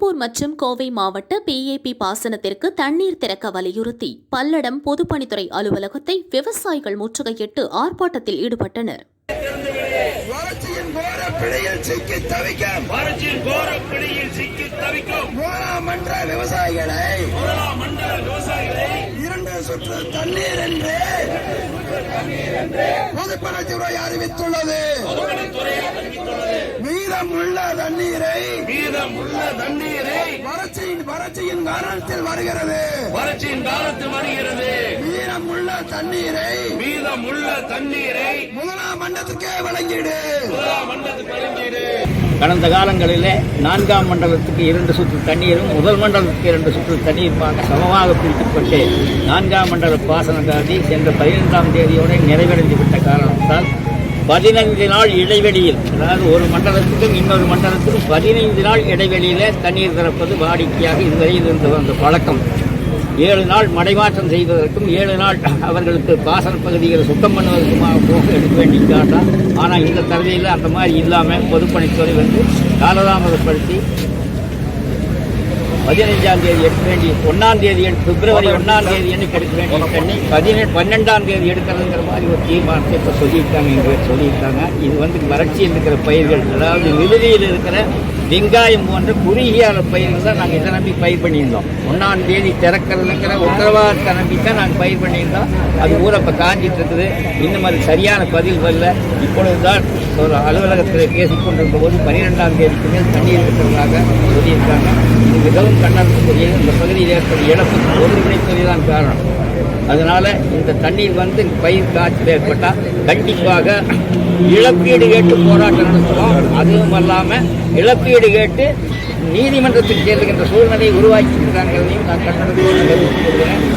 திருப்பூர் மற்றும் கோவை மாவட்ட பிஏபி பாசனத்திற்கு தண்ணீர் திறக்க வலியுறுத்தி பல்லடம் பொதுப்பணித்துறை அலுவலகத்தை விவசாயிகள் முற்றுகையிட்டு ஆர்ப்பாட்டத்தில் ஈடுபட்டனர். அறிவித்துள்ளது. மீதமுள்ள தண்ணீரை மீதம் உள்ள தண்ணீரை வறட்சியின் வறட்சியின் காரணத்தில் வருகிறது. வறட்சியின் காலத்தில் வருகிறது. மீதமுள்ள தண்ணீரை மீதம் உள்ள தண்ணீரை முதலாம் மண்டலத்துக்கே வழங்கிடு. மண்டலத்துக்கு வழங்கிடு. கடந்த காலங்களிலே நான்காம் மண்டலத்துக்கு இரண்டு சுற்று தண்ணீரும் முதல் மண்டலத்துக்கு இரண்டு சுற்று தண்ணீருமாக சமமாக பிரிக்கப்பட்டு நான்காம் மண்டல பாசன காதி சென்ற பதினைந்தாம் தேதியோடு நிறைவடைந்து விட்ட காரணத்தால் பதினைந்து நாள் இடைவெளியில் அதாவது ஒரு மண்டலத்துக்கும் இன்னொரு மண்டலத்துக்கும் பதினைந்து நாள் இடைவெளியிலே தண்ணீர் திறப்பது வாடிக்கையாக இதுவரை இருந்து வந்த பழக்கம். ஏழு நாள் மடைமாற்றம் செய்வதற்கும் ஏழு நாள் அவர்களுக்கு பாசன பகுதிகளை சுத்தம் பண்ணுவதற்குமாக போக எடுக்க வேண்டிய காட்டால் ஆனால் இந்த தகுதியில் அந்த மாதிரி இல்லாமல் பொதுப்பணித்துறை வந்து காலதாமதப்படுத்தி பதினைஞ்சாம் தேதி எடுக்க வேண்டிய ஒன்றாம் தேதி பிப்ரவரி ஒன்றாம் தேதி அன்னைக்கு எடுக்க வேண்டிய தண்ணி பதினெட்டு பன்னெண்டாம் தேதி எடுக்கிறதுங்கிற மாதிரி ஒரு தீர்மானத்தை இப்போ சொல்லியிருக்காங்க எங்கள் பேர் சொல்லியிருக்காங்க. இது வந்து வறட்சியில் இருக்கிற பயிர்கள் அதாவது விடுதியில் இருக்கிற வெங்காயம் போன்ற குறுகிய பயிர்கள் தான் நாங்கள் இதை நம்பி பயிர் பண்ணியிருந்தோம். ஒன்றாம் தேதி திறக்கிறதுங்கிற உத்தரவாதத்தை நம்பி தான் நாங்கள் பயிர் பண்ணியிருந்தோம். அது ஊரை இப்போ காஞ்சிட்டு இருக்குது. இன்னும் அது சரியான பதில் வரல. இப்பொழுது தான் ஒரு அலுவலகத்தில் பேசிக்கொண்டிருக்கும் போது பன்னிரெண்டாம் தேதிக்கு மேல் தண்ணீர் இருக்கிறதாக சொல்லியிருக்காங்க. மிகவும் கண்டனத்துக்குரியது இந்த பகுதியில் ஏற்படும் இழப்புக்கு ஒரு தான் காரணம். அதனால் இந்த தண்ணீர் வந்து பயிர் காய்ச்சல் ஏற்பட்டால் கண்டிப்பாக இழப்பீடு கேட்டு போராட்டம் நடத்துவோம் அதுவும் அல்லாமல் இழப்பீடு கேட்டு நீதிமன்றத்தில் சேர்க்கின்ற சூழ்நிலையை உருவாக்கி இருக்கிறாங்கிறதையும் நான் கண்டனத்தோடு கொள்கிறேன்